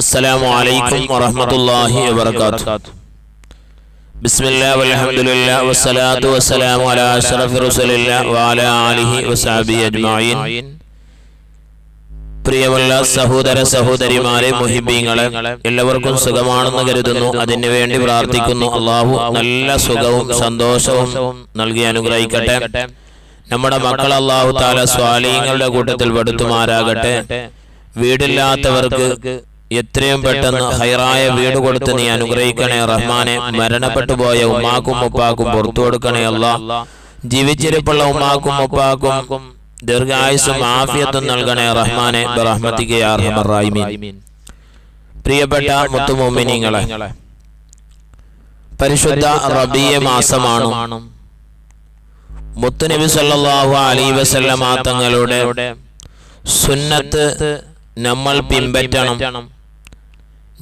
السلام عليكم ورحمة الله وبركاته بسم الله والحمد لله والصلاة والسلام على أشرف رسول الله وعلى آله وصحبه أجمعين പ്രിയമുള്ള സഹോദര സഹോദരിമാരെ മുഹിബീങ്ങളെ എല്ലാവർക്കും സുഖമാണെന്ന് കരുതുന്നു അതിനു വേണ്ടി പ്രാർത്ഥിക്കുന്നു അള്ളാഹു നല്ല സുഖവും സന്തോഷവും നൽകി അനുഗ്രഹിക്കട്ടെ നമ്മുടെ മക്കൾ അള്ളാഹു താല സ്വാലീങ്ങളുടെ കൂട്ടത്തിൽ പെടുത്തുമാരാകട്ടെ വീടില്ലാത്തവർക്ക് എത്രയും പെട്ടെന്ന് ഹൈറായ വീട് കൊടുത്ത് നീ അനുഗ്രഹിക്കണേ റഹ്മാനെ. മരണപ്പെട്ടു പോയ ഉമ്മാക്കും ഉപ്പാക്കും പുറത്തു കൊടുക്കണേ അല്ല. ജീവിച്ചിരിപ്പുള്ള ഉമ്മാക്കും ഉപ്പാക്കും ദീർഘായുസും ആഫിയത്തും നൽകണേ റഹ്മാനെ. റഹ്മത്തിക്ക് പ്രിയപ്പെട്ട മുത്തുമോമിനിങ്ങളെ പരിശുദ്ധ റബിയ മാസമാണ് മുത്തുനബി സല്ലാഹു അലൈ വസല്ലമ തങ്ങളുടെ സുന്നത്ത് നമ്മൾ പിൻപറ്റണം.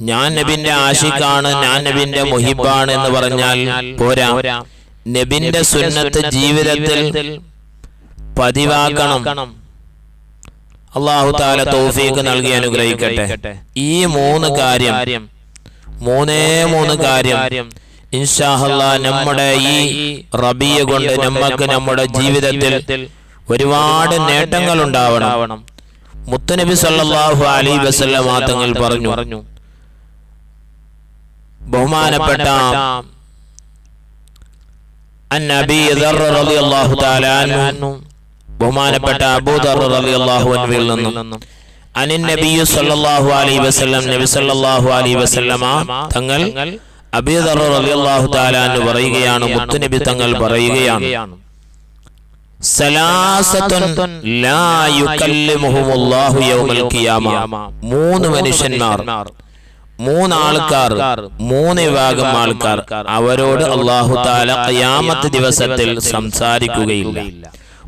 ഞാൻ നബിന്റെ ആഷിഖാണ് ഞാൻ നബിന്റെ മുഹിബാണ് എന്ന് പറഞ്ഞാൽ പോരാ. നബിന്റെ സുന്നത്ത് ജീവിതത്തിൽ പതിവാക്കണം. അള്ളാഹു താല തൗഫീഖ് നൽകി അനുഗ്രഹിക്കട്ടെ. ഈ മൂന്ന് കാര്യം മൂന്നേ മൂന്ന് കാര്യം ഇൻഷാഹല്ല നമ്മുടെ ഈ റബിയ കൊണ്ട് നമുക്ക് നമ്മുടെ ജീവിതത്തിൽ ഒരുപാട് നേട്ടങ്ങൾ ഉണ്ടാവണം. മുത്തനബി സല്ലല്ലാഹു അലൈ വസല്ലമ പറഞ്ഞു. പറഞ്ഞു. ബഹുമാനപ്പെട്ട ബഹുമാനപ്പെട്ട അബൂദർ റളിയല്ലാഹു അൻഹുവിൽ നിന്നും സല്ലല്ലാഹു അലൈഹി വസല്ലം നബി സല്ലല്ലാഹു അലൈഹി വസല്ലമ തങ്ങൾ പറയുകയാണ് തങ്ങൾ പറയുകയാണ്. മൂന്ന് മനുഷ്യന്മാർ മൂന്നാൾക്കാർ മൂന്ന് വിഭാഗം ആൾക്കാർ അവരോട് അള്ളാഹു താല അയാമത്ത് ദിവസത്തിൽ സംസാരിക്കുകയില്ല.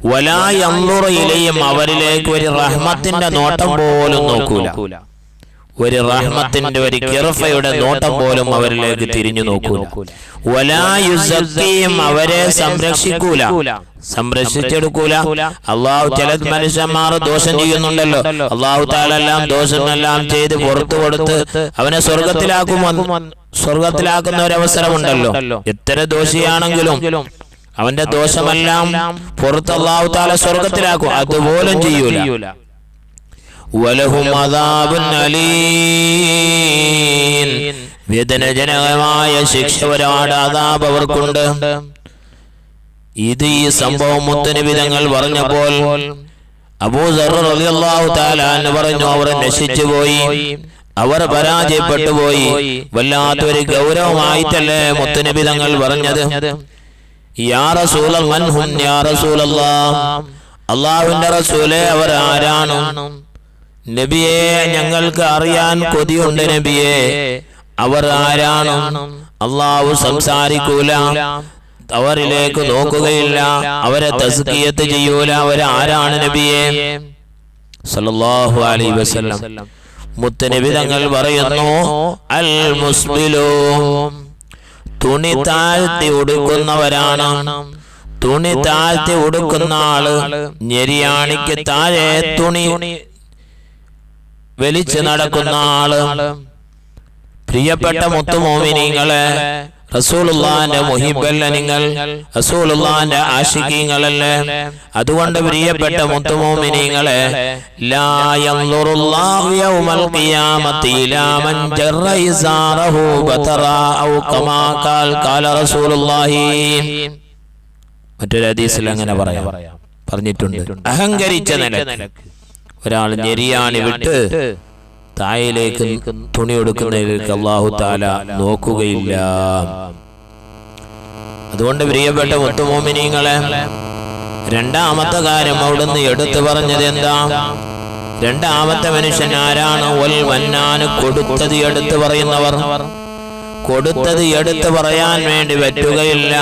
വലായല്ലുറയിലെയും അവരിലേക്ക് ഒരു റഹ്മത്തിന്റെ നോട്ടം പോലും നോക്കൂല. ഒരു റഹ്മത്തിന്റെ ഒരു കിറഫയുടെ നോട്ടം പോലും അവരിലേക്ക് തിരിഞ്ഞു നോക്കൂല. അവരെ സംരക്ഷിക്കൂല. സംരക്ഷിച്ചെടുക്കൂല. അള്ളാഹു ചില മനുഷ്യന്മാർ ദോഷം ചെയ്യുന്നുണ്ടല്ലോ. അള്ളാഹു താലെല്ലാം ദോഷമെല്ലാം ചെയ്ത് പുറത്തു കൊടുത്ത് അവനെ സ്വർഗത്തിലാക്കും സ്വർഗത്തിലാക്കുന്ന ഒരു അവസരമുണ്ടല്ലോ. എത്ര ദോഷിയാണെങ്കിലും അവന്റെ ദോഷമെല്ലാം പുറത്ത് അള്ളാഹു താല സ്വർഗത്തിലാക്കും. അതുപോലും ചെയ്യൂല. വലഹും അദാബുൻ അലീൻ വേദനജനകമായ ശിക്ഷ ഒരാട് അതാബ് അവർക്കുണ്ട്. ഇത് ഈ സംഭവം മുത്തനബിതങ്ങൾ പറഞ്ഞപ്പോൾ അബൂസറു താലാന്ന് പറഞ്ഞു അവർ നശിച്ചു പോയി. അവർ പരാജയപ്പെട്ടു പോയി. വല്ലാത്തൊരു ഗൗരവമായിട്ടല്ലേ മുത്തനബിതങ്ങൾ പറഞ്ഞത്? അള്ളാഹുന്റെ റസൂലെ അവർ ആരാണ്? നബിയെ ഞങ്ങൾക്ക് അറിയാൻ കൊതിയുണ്ട് നബിയെ. അവർ ആരാണ് അള്ളാഹു സംസാരിക്കൂല. അവരിലേക്ക് നോക്കുകയില്ല. അവരെ തസ്കിയത്ത് ചെയ്യൂല. അവരാരാണ് നബിയെ? സല്ലല്ലാഹു അലൈഹി വസല്ലം. മുത്തനബി തങ്ങൾ പറയുന്നു അൽ മുസ്ബിലു തുണി താഴ്ത്തി ഉടുക്കുന്നവരാണ്. തുണി താഴ്ത്തി ഉടുക്കുന്ന ആൾ ഞെരിയാണിക്ക് താഴെ തുണി വലിച്ചു നടക്കുന്ന ആൾ പ്രിയപ്പെട്ട മുത്തുമോമിനിങ്ങളെ റസൂലുള്ളാന്റെ മുഹിബല്ല നിങ്ങൾ? റസൂലുള്ളാന്റെ ആശിക്കീങ്ങളല്ലേ അതുകൊണ്ട് പ്രിയപ്പെട്ട മുത്തുമോമിനിങ്ങളെ മറ്റൊരു ഹദീസിൽ അങ്ങനെ പറയാം. പറഞ്ഞിട്ടുണ്ട്. അഹങ്കരിച്ച നിലയ്ക്ക്. ഒരാൾ ഞെരിയാണി വിട്ട് തായയിലേക്ക് തുണി കൊടുക്കുന്നതിലേക്ക് അള്ളാഹു താല നോക്കുകയില്ല. അതുകൊണ്ട് പ്രിയപ്പെട്ട ഒത്തുമോമിനിങ്ങളെ രണ്ടാമത്തെ കാര്യം അവിടുന്ന് എടുത്തു പറഞ്ഞത് എന്താ? രണ്ടാമത്തെ മനുഷ്യൻ ആരാണ്? ഒൽ വന്നാന് കൊടുത്തത് എടുത്തു പറയുന്നവർ. കൊടുത്തത് എടുത്തു പറയാൻ വേണ്ടി പറ്റുകയില്ല.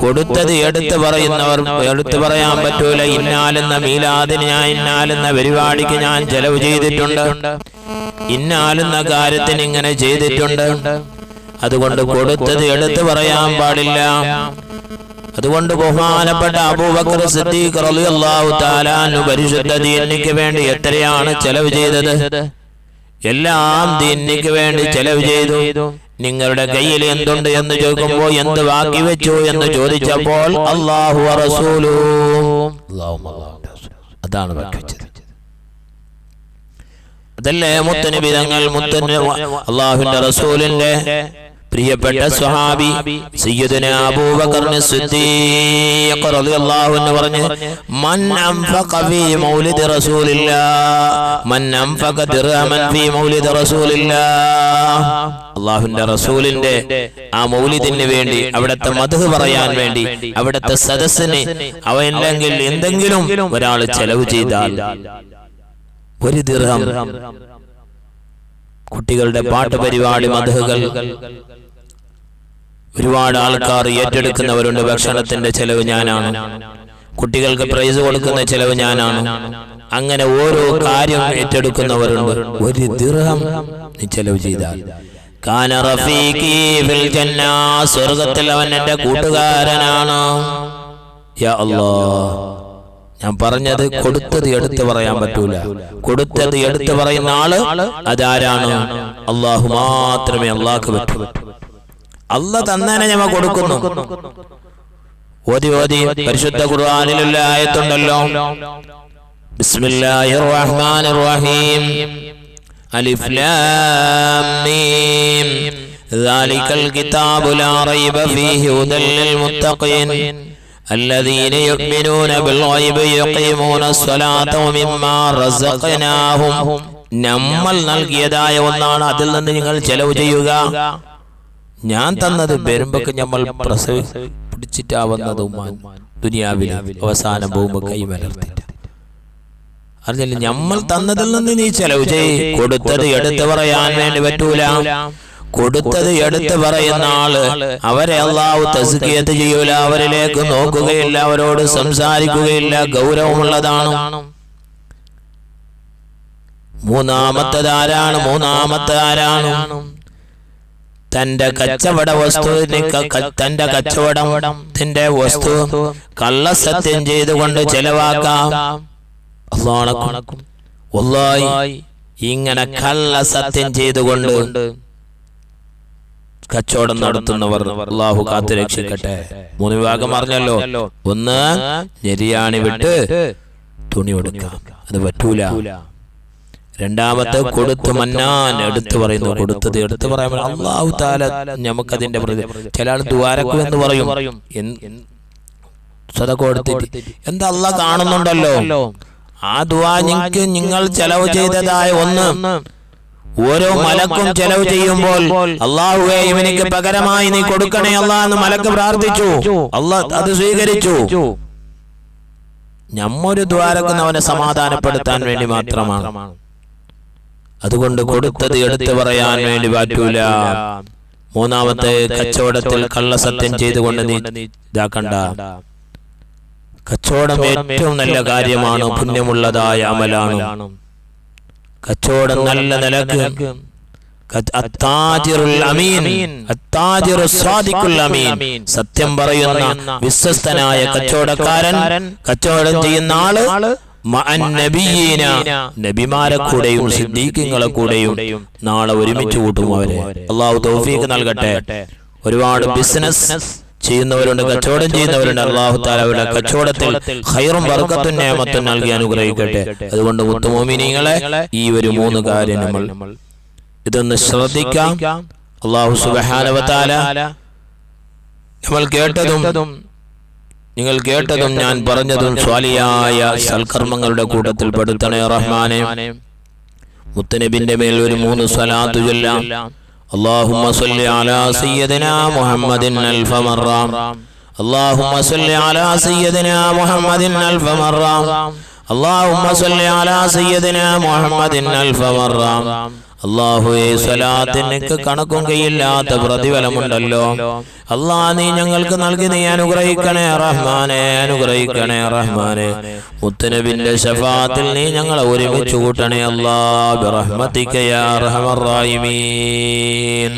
കൊടുത്തത് എടുത്തു പറയുന്നവർ എടുത്തു പറയാൻ പറ്റൂല. ഇന്നാലെന്ന മീലാദിന് ഞാൻ ഇന്നാലെന്ന പരിപാടിക്ക് ഞാൻ ചെലവ് ചെയ്തിട്ടുണ്ട്. ഇന്നാലെന്ന കാര്യത്തിന് ഇങ്ങനെ ചെയ്തിട്ടുണ്ട്. അതുകൊണ്ട് കൊടുത്തത് എടുത്തു പറയാൻ പാടില്ല. അതുകൊണ്ട് ബഹുമാനപ്പെട്ട അബൂബക്കർ സിദ്ദീഖ് റളിയല്ലാഹു അൻഹു പരിശുദ്ധ ദീനിക്ക് വേണ്ടി എത്രയാണ് ചെലവ് ചെയ്തത്? എല്ലാം ദീനിക്ക് വേണ്ടി ചെലവ് ചെയ്തു. നിങ്ങളുടെ കയ്യിൽ എന്തുണ്ട് എന്ന് ചോദിക്കുമ്പോൾ എന്ത് ബാക്കി വെച്ചു എന്ന് ചോദിച്ചപ്പോൾ അള്ളാഹു അതാണ് അതല്ലേ മുത്തനബി തങ്ങൾ മുത്തന് അള്ളാഹുവിന്റെ റസൂലിന്റെ പ്രിയപ്പെട്ട സ്വഹാബി സയ്യിദുന അബൂബക്കറിന് സിദ്ദീഖ് റളിയല്ലാഹു അൻഹു പറഞ്ഞു മൻ അൻഫഖ ഫീ മൗലിദി റസൂലില്ലാ. മൻ അൻഫഖ ദിർഹമൻ ഫീ മൗലിദി റസൂലില്ലാ. അള്ളാഹുവിന്റെ റസൂലിന്റെ ആ മൗലിദിന് വേണ്ടി അവിടുത്തെ മധു പറയാൻ വേണ്ടി അവിടുത്തെ സദസ്സിന് അവല്ലെങ്കിൽ എന്തെങ്കിലും ഒരാൾ ചെലവ് ചെയ്താൽ ഒരു ദിർഹം കുട്ടികളുടെ പാട്ട് പരിപാടി മധുകൾ ഒരുപാട് ആൾക്കാർ ഏറ്റെടുക്കുന്നവരുണ്ട് ഭക്ഷണത്തിന്റെ ചെലവ് ഞാനാണ്. കുട്ടികൾക്ക് പ്രൈസ് കൊടുക്കുന്ന ചെലവ് ഞാനാണ്. അങ്ങനെ ഓരോ കാര്യം ഏറ്റെടുക്കുന്നവരുണ്ട്. ഒരു ദിർഹം നീ ചെലവ് ചെയ്താൽ. സ്വർഗത്തിൽ അവൻ എന്റെ കൂട്ടുകാരനാണ്. ഞാൻ പറഞ്ഞത് കൊടുത്തത് എടുത്തു പറയാൻ പറ്റൂല. കൊടുത്തത് എടുത്തു പറയുന്ന ആൾ അതാരാണ്? അള്ളാഹു മാത്രമേ അള്ളാഹ് പറ്റൂ. അല്ല തന്നെ ഞമ്മ കൊടുക്കുന്നു. ഓതി ഓതി പരിശുദ്ധ ഖുർആനിലുള്ള ആയത്തുണ്ടല്ലോ. ബിസ്മില്ലാഹിർ റഹ്മാനിർ റഹീം. അലിഫ് ലാം മീം ذلك الكتاب لا ريب فيه هدى للمتقين الذين يؤمنون بالغيب يقيمون الصلاة ومما رزقناهم നമ്മൾ നൽകിയതായ ഒന്നാണ് അതിൽ നിന്ന് നിങ്ങൾ ചെലവ് ചെയ്യുക ഞാൻ തന്നത് വരുമ്പൊക്കെ നമ്മൾ പ്രസവി പിടിച്ചിട്ടാവുന്നതും ദുനിയാവിൽ അവസാനം പോകുമ്പോ കൈമലർത്തിട്ട് അറിഞ്ഞില്ല. നമ്മൾ തന്നതിൽ നിന്ന് നീ ചെലവ് ചെയ്. കൊടുത്തത് എടുത്തു പറയാൻ വേണ്ടി പറ്റൂല. കൊടുത്തത് എടുത്തു പറയുന്ന ആൾ അവരെ അള്ളാഹു തസ്കിയത്ത് ചെയ്യൂല. അവരിലേക്ക് നോക്കുകയില്ല. അവരോട് സംസാരിക്കുകയില്ല. ഗൗരവമുള്ളതാണ്. മൂന്നാമത്തത് ആരാണ്? മൂന്നാമത്തെ ആരാണ്? തന്റെ കച്ചവട വസ്തു തന്റെ കച്ചവടം വസ്തു കള്ളസത്യം ചെയ്തുകൊണ്ട് ചെലവാക്കാം. അള്ളാണക്കും ഇങ്ങനെ കള്ളസത്യം ചെയ്തുകൊണ്ട് കച്ചവടം നടത്തുന്നവർ അള്ളാഹു കാത്തു രക്ഷിക്കട്ടെ മൂന്ന് വിഭാഗം പറഞ്ഞല്ലോ. ഒന്ന് ഞെരിയാണി വിട്ട് തുണി കൊടുക്കാം അത് പറ്റൂല. രണ്ടാമത്തെ കൊടുത്തു മന്നാൻ എടുത്തു പറയുന്നു. കൊടുത്തത് എടുത്തു പറയാൻ അള്ളാഹു താല നമുക്കതിന്റെ ചില ആൾ ദ്വാരക്കു എന്ന് പറയും. കൊടുത്തിട്ട് എന്താ അള്ളാഹ് കാണുന്നുണ്ടല്ലോ? ആ ദുവാ നിങ്ങൾക്ക് നിങ്ങൾ ചെലവ് ചെയ്തതായ ഒന്ന്. ഓരോ മലക്കും ചെലവ് ചെയ്യുമ്പോൾ അള്ളാഹുവെ ഇവനിക്ക് പകരമായി നീ കൊടുക്കണേ അല്ലാ എന്ന് മലക്ക് പ്രാർത്ഥിച്ചു. അള്ളാഹ് അത് സ്വീകരിച്ചു. നമ്മൊരു ദ്വാരക്കുന്ന് അവനെ സമാധാനപ്പെടുത്താൻ വേണ്ടി മാത്രമാണ്. അതുകൊണ്ട് കൊടുത്തത് എടുത്തു പറയാൻ വേണ്ടി പറ്റൂല മൂന്നാമത്തെ കച്ചവടത്തിൽ കള്ളസത്യം ചെയ്തുകൊണ്ട് നീ ഇതാക്കണ്ട. കച്ചവടം ഏറ്റവും നല്ല കാര്യമാണ് പുണ്യമുള്ളതായ അമലാണ്. കച്ചവടം നല്ല നിലയ്ക്ക്. സത്യം പറയുന്ന വിശ്വസ്തനായ കച്ചവടക്കാരൻ. കച്ചവടം ചെയ്യുന്ന ആൾ നബിമാരെ കൂടെയും സിദ്ദീഖുകളെ കൂടെയും നാളെ ഒരുമിച്ച് കൂട്ടും അവരെ. അള്ളാഹു തൗഫീഖ് നൽകട്ടെ. ഒരുപാട് ബിസിനസ് ചെയ്യുന്നവരുണ്ട് കച്ചവടം ചെയ്യുന്നവരുണ്ട്. അള്ളാഹു താല അവരുടെ കച്ചവടത്തിൽ ഹൈറും ബർക്കത്തും നേമത്തും നൽകി അനുഗ്രഹിക്കട്ടെ. അതുകൊണ്ട് മുത്തുമോമിനിങ്ങളെ ഈ ഒരു മൂന്ന് കാര്യം നമ്മൾ ഇതൊന്ന് ശ്രദ്ധിക്കാം. അള്ളാഹു സുബഹാനവത്താല നമ്മൾ കേട്ടതും നിങ്ങൾ കേട്ടതും ഞാൻ പറഞ്ഞതും സ്വാലിയായ സൽക്കർമ്മങ്ങളുടെ കൂട്ടത്തിൽ പെടുത്തണേ റഹ്മാനെ. മുത്തനബിന്റെ മേൽ ഒരു മൂന്ന് സ്വലാത്തു ചൊല്ലാം اللهم صل على سيدنا محمد ألف مرة اللهم صل على سيدنا محمد ألف مرة اللهم صل على سيدنا محمد ألف مرة അള്ളാഹുവെ സ്വലാത്തിനക്ക് കണക്കും കയ്യില്ലാത്ത പ്രതിഫലമുണ്ടല്ലോ. അള്ളാ നീ ഞങ്ങൾക്ക് നൽകി നീ അനുഗ്രഹിക്കണേ റഹ്മാനെ അനുഗ്രഹിക്കണേ റഹ്മാനെ. മുത്തനബിന്റെ ഷഫാത്തിൽ നീ ഞങ്ങളെ ഒരുമിച്ച് കൂട്ടണേ അള്ളാഹ് റഹ്മത്തിക്കയാ റഹീമീൻ.